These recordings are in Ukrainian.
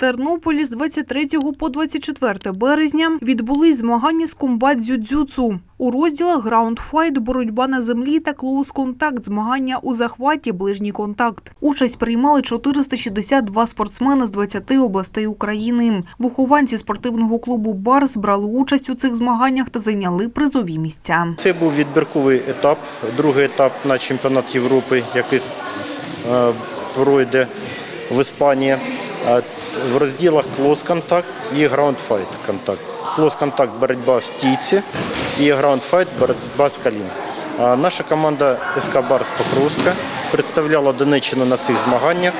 Тернополі з 23 по 24 березня відбулись змагання з комбат дзюдзюцу. У розділах граунд-файт, боротьба на землі та клоус-контакт, змагання у захваті, ближній контакт. Участь приймали 462 спортсмени з 20 областей України. Вихованці спортивного клубу «Барс» брали участь у цих змаганнях та зайняли призові місця. Це був відбірковий етап, другий етап на чемпіонат Європи, який е, пройде в Іспанії. В розділах клос-контакт і граунд-файт контакт. Клос-контакт – боротьба в стійці і граунд-файт – боротьба з колін. Наша команда СК Барс Покровська представляла Донеччину на цих змаганнях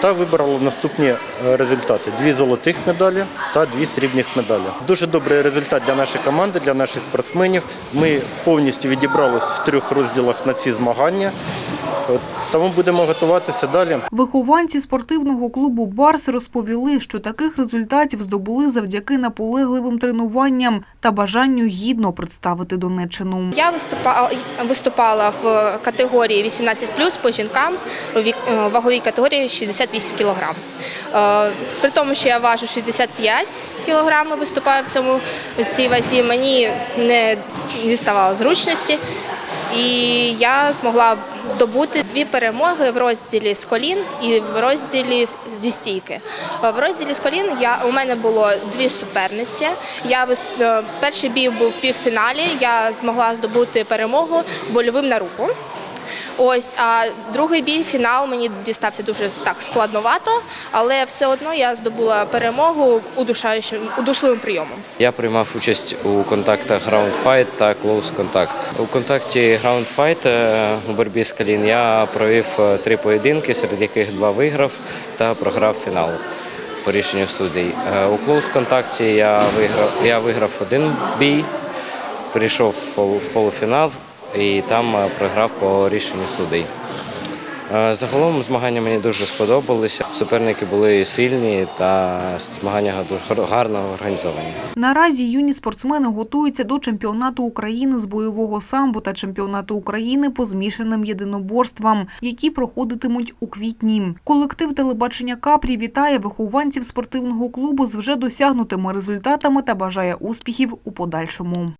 та вибрала наступні е, результати: дві золотих медалі та дві срібних медалі. Дуже добрий результат для нашої команди, для наших спортсменів. Ми повністю відібрались в трьох розділах на ці змагання, тому будемо готуватися далі. Вихованці спортивного клубу «Барс» розповіли, що таких результатів здобули завдяки наполегливим тренуванням та бажанню гідно представити Донеччину. Я виступала, виступала в категорії 18+, по жінкам у е, ваговій категорії 68 кг. При тому, що я важу 65 кг, виступаю в цьому в цій вазі, мені не діставало зручності. І я змогла здобути дві перемоги в розділі з колін і в розділі зі стійки. В розділі з колін я у мене було дві суперниці. Я е, перший бій був в півфіналі. Я змогла здобути перемогу больовим на руку. Ось, а другий бій, фінал мені дістався дуже так складновато, але все одно я здобула перемогу удушаючим удушливим прийомом. Я приймав участь у контактах Ground Fight та Close Contact. У контакті Ground Fight е, у боротьбі з колін я провів е, три поєдинки, серед яких два виграв та програв фінал по рішенню суддей. Е, У Close контакті я виграв, я виграв один бій, прийшов в полуфінал і там е, програв по рішенню суддей. Е, Загалом змагання мені дуже сподобалися. Суперники були сильні та змагання гарно організовані. Наразі юні спортсмени готуються до чемпіонату України з бойового самбо та чемпіонату України по змішаним єдиноборствам, які проходитимуть у квітні. Колектив телебачення Капрі вітає вихованців спортивного клубу з вже досягнутими результатами та бажає успіхів у подальшому.